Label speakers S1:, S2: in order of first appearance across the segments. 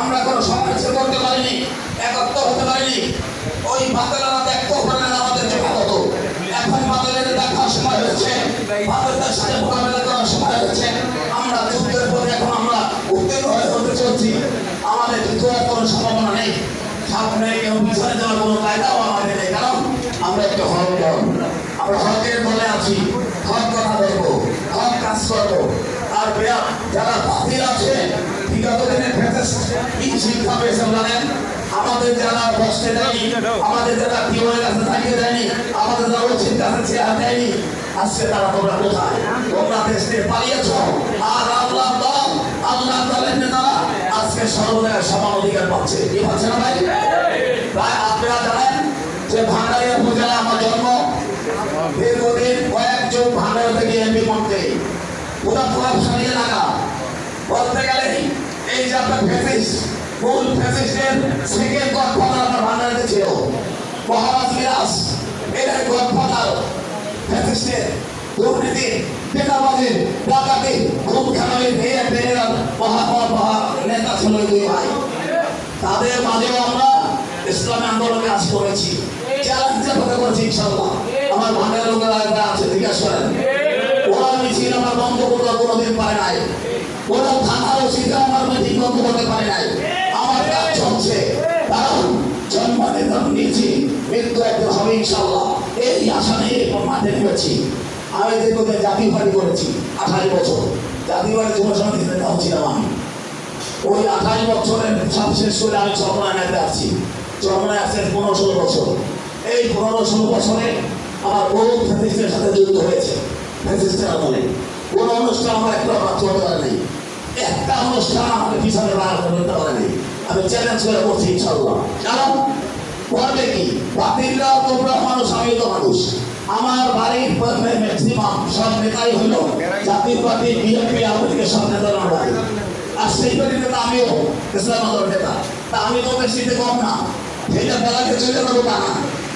S1: আমরা কোনো সমাবেশ করতে পারিনি, একত্র হতে পারিনি। ওই বাতিলেরা দেখতে পারে আমাদের যথাযথ এখন বাতিলের দেখার সময় হয়েছে বাতিলদের সাথে মোকাবেলা করার সময় হয়েছে। আমরা যুদ্ধের পরে এখন আমরা উত্তীর্ণ হয়ে হতে চলছি। আমাদের যুদ্ধের কোনো সম্ভাবনা নেই। সামনে কেউ পিছনে যাওয়ার কোনো কায়দাও আমাদের নেই। কারণ আমরা একটু হক আমরা হকের বলে আছি। হক কথা বলব, হক কাজ করব। আর যারা বাতিল আছে, বিগত দিনে ফেসেস কি শিক্ষা পেয়েছে জানেন আমাদের যারা বসতে দেয়নি আমাদের যারা টিওয়ের কাছে থাকিয়ে দেয়নি আমাদের যারা উচিত কাছে চেয়ার দেয়নি আজকে তারা তোমরা কোথায়? তোমরা দেশ থেকে পালিয়েছ। আর আল্লাহ দল আল্লাহ দলের নেতারা আজকে সর্বদায় সমান অধিকার পাচ্ছে। কি পাচ্ছে না ভাই? তাই আপনারা জানেন যে ভান্ডারিয়া উপজেলা আমার জন্ম। দীর্ঘদিন কয়েক যুগ ভান্ডারিয়া থেকে এমপি মন্ত্রী। পুরা প্রভাবশালী এলাকা। এই যে ফেসিস মূল ফেসিসের সেকেন্ড গডফাদার আপনার ভান্ডারিতে ছিল। মহারাজ মিরাজ এটার গডফাদার ফেসিসের দুর্নীতি টেকাবাজি ডাকাতি খুব খানালি ভেয়ে ভেয়ে মহা মহা নেতা ছিল দুই ভাই। তাদের মাঝেও আমরা ইসলামী আন্দোলনে কাজ করেছি চ্যালেঞ্জের কথা করেছি ইনশাল্লাহ আমার ভাঙের লোকেরা একটা আছে, জিজ্ঞাসা করেন। ওরা মিছিল আমার বন্ধ করতে কোনোদিন পারে নাই। ওরা থানার ওসিকে আমার বন্ধ করতে পারে নাই। আমার কাজ চলছে। কারণ জন্মানে ধর্ম নিয়েছি। মৃত্যু একদিন হবে ইনশাল্লাহ এই আশা নিয়ে মাঠে নেমেছি। আমি যে কোথায় জাতীয় করেছি, আঠাশ বছর। জাতীয় পার্টি যুব সমিতি নেতা আমি। ওই আঠাশ বছরের সব শেষ করে আমি চরমনায় নেতে আসছি। চরমনায় আসছে পনেরো ষোলো বছর। এই পনেরো ষোলো বছরে আমার বহু ফ্যাসিস্টের সাথে যুক্ত হয়েছে ফ্যাসিস্টের আমলে। কোনো অনুষ্ঠান আমার একটা চলতে নেই। একটা অনুষ্ঠান আমাকে পিছনে বার করতে পারে আমি চ্যালেঞ্জ করে করছি ইনশাল্লাহ কারণ করবে কি বাতিলরাও তোমরা মানুষ আমি তো মানুষ আমার বাড়ির ম্যাক্সিমাম সব নেতাই হইল জাতীয় পার্টি বিএনপি আমাদেরকে সব নেতার আমার আর সেই তো আমিও ইসলাম তা আমি তো বেশিতে কম না। সেইটা চলে যাব তা না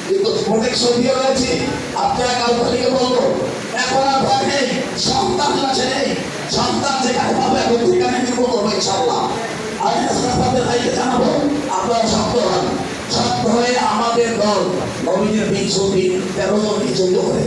S1: কিন্তু প্রোটেকশন দিয়ে রয়েছে, আপনারা থেকে বলব হয়ে বিংশ দিন তেরো নিযুক্ত করে